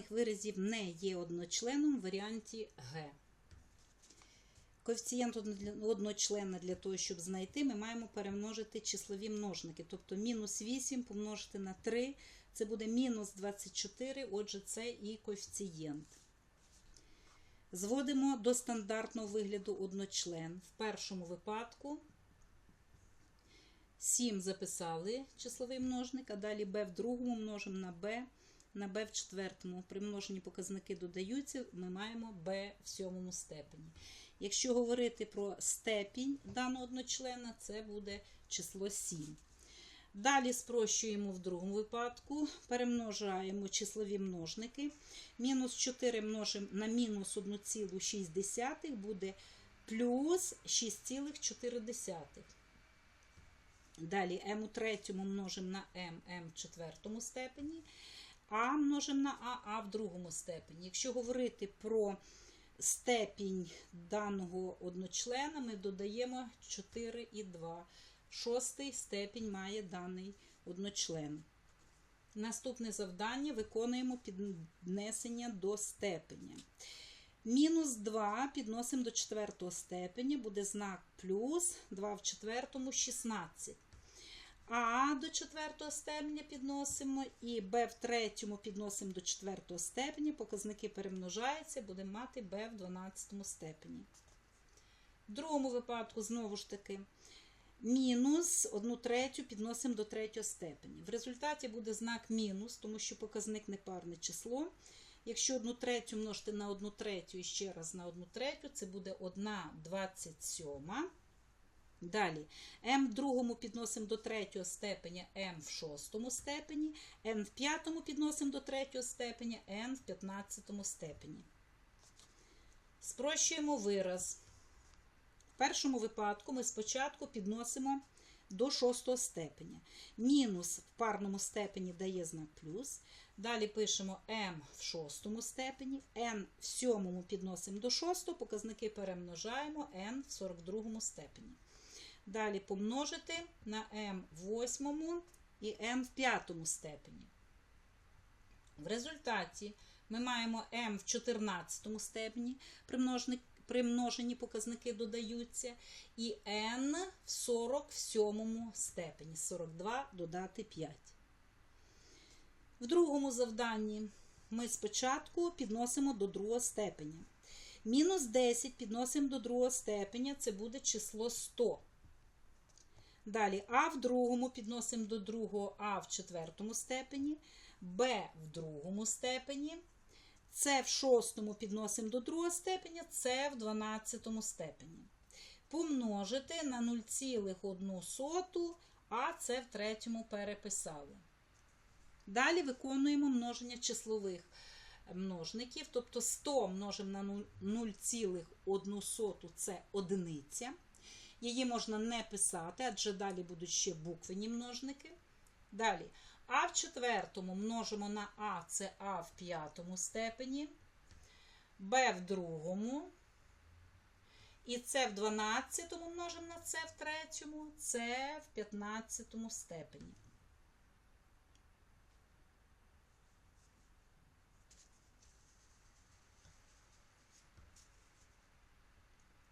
даних виразів не є одночленом в варіанті Г. Коефіцієнт одночлена для того, щоб знайти, ми маємо перемножити числові множники. Тобто мінус 8 помножити на 3, це буде мінус 24, отже, це і коефіцієнт. Зводимо до стандартного вигляду одночлен. В першому випадку 7 записали числовий множник, а далі b в другому множимо на b, на b в четвертому. При множенні показники додаються, ми маємо b в сьомому степені. Якщо говорити про степінь даного одночлена, це буде число 7. Далі спрощуємо в другому випадку, перемножаємо числові множники. Мінус 4 множимо на мінус 1,6 буде плюс 6,4. Далі m у третьому множимо на m, m в четвертому степені, а множимо на а, а в другому степені. Якщо говорити про степінь даного одночлена, ми додаємо 4 і 2. Шостий степінь має даний одночлен. Наступне завдання виконуємо піднесення до степеня. Мінус 2 підносимо до четвертого степеня, буде знак плюс 2 в четвертому 16. А до четвертого степеня підносимо і Б в третьому підносимо до четвертого степеня. Показники перемножаються, будемо мати Б в 12 степені. В другому випадку, знову ж таки, мінус 1 третю підносимо до третього степеня. В результаті буде знак мінус, тому що показник непарне число. Якщо 1 третю множити на 1 третю і ще раз на 1 третю, це буде 1 27. Далі m в другому підносимо до третього степеня, m в шостому степені, n в п'ятому підносимо до третього степеня, n в п'ятнадцятому степені. Спрощуємо вираз. В першому випадку ми спочатку підносимо до шостого степеня. Мінус в парному степені дає знак плюс. Далі пишемо m в шостому степені, n в сьомому підносимо до шостого, показники перемножаємо, n в 42 степені. Далі помножити на m в восьмому і m в п'ятому степені. В результаті ми маємо m в 14 степені, при множенні, при множенні показники додаються, і n в 47 степені. 42 додати 5. В другому завданні ми спочатку підносимо до другого степеня. Мінус 10 підносимо до другого степеня, це буде число 100. Далі А в другому підносимо до другого А в четвертому степені, Б в другому степені, С в шостому підносимо до другого степеня, С в дванадцятому степені. Помножити на 0,1, а це в третьому переписали. Далі виконуємо множення числових множників, тобто 100 множимо на 0,1 це одиниця. Її можна не писати, адже далі будуть ще буквені множники. Далі А в четвертому множимо на А, це А в п'ятому степені, Б в другому. І С в 12 множимо на С в третьому, С в 15 степені.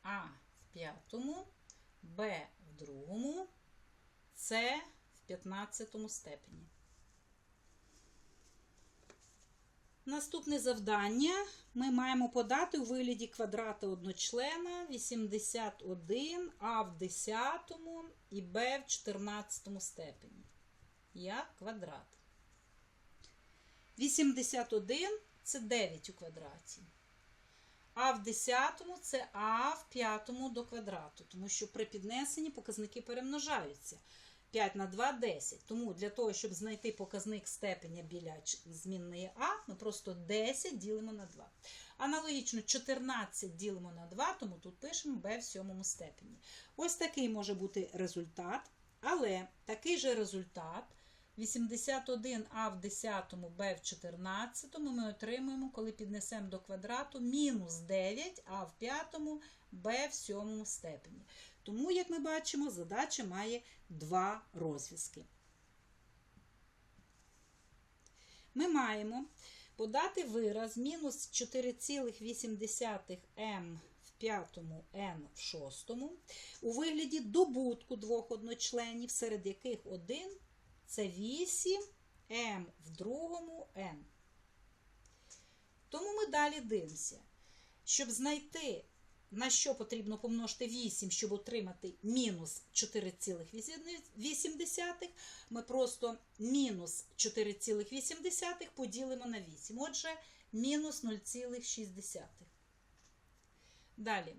А в п'ятому, Б в другому, С в 15 степені. Наступне завдання ми маємо подати у вигляді квадрата одночлена 81, А в 10 і Б в 14 степені. Як квадрат. 81 це 9 у квадраті. А в 10 це А в 5 до квадрату, тому що при піднесенні показники перемножаються. 5 на 2 10. Тому для того, щоб знайти показник степеня біля змінної А, ми просто 10 ділимо на 2. Аналогічно 14 ділимо на 2, тому тут пишемо b в сьомому степені. Ось такий може бути результат, але такий же результат 81а в 10, b в 14 ми отримуємо, коли піднесемо до квадрату мінус 9а в 5, b в 7 степені. Тому, як ми бачимо, задача має два розв'язки. Ми маємо Подати вираз мінус 4,8 м в п'ятому n в шостому у вигляді добутку двох одночленів, серед яких один це 8 м в другому n. Тому ми далі дивимося. Щоб знайти, на що потрібно помножити 8, щоб отримати мінус 4,8, ми просто мінус 4,8 поділимо на 8. Отже, мінус 0,6. Далі.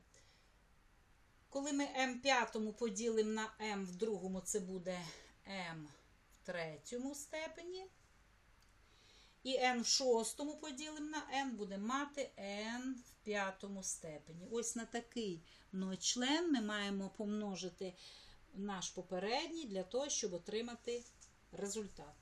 Коли ми m п'ятому поділимо на m в другому, це буде в третьому степені. І n в шостому поділимо на n, буде мати n в п'ятому степені. Ось на такий член ми маємо помножити наш попередній для того, щоб отримати результат.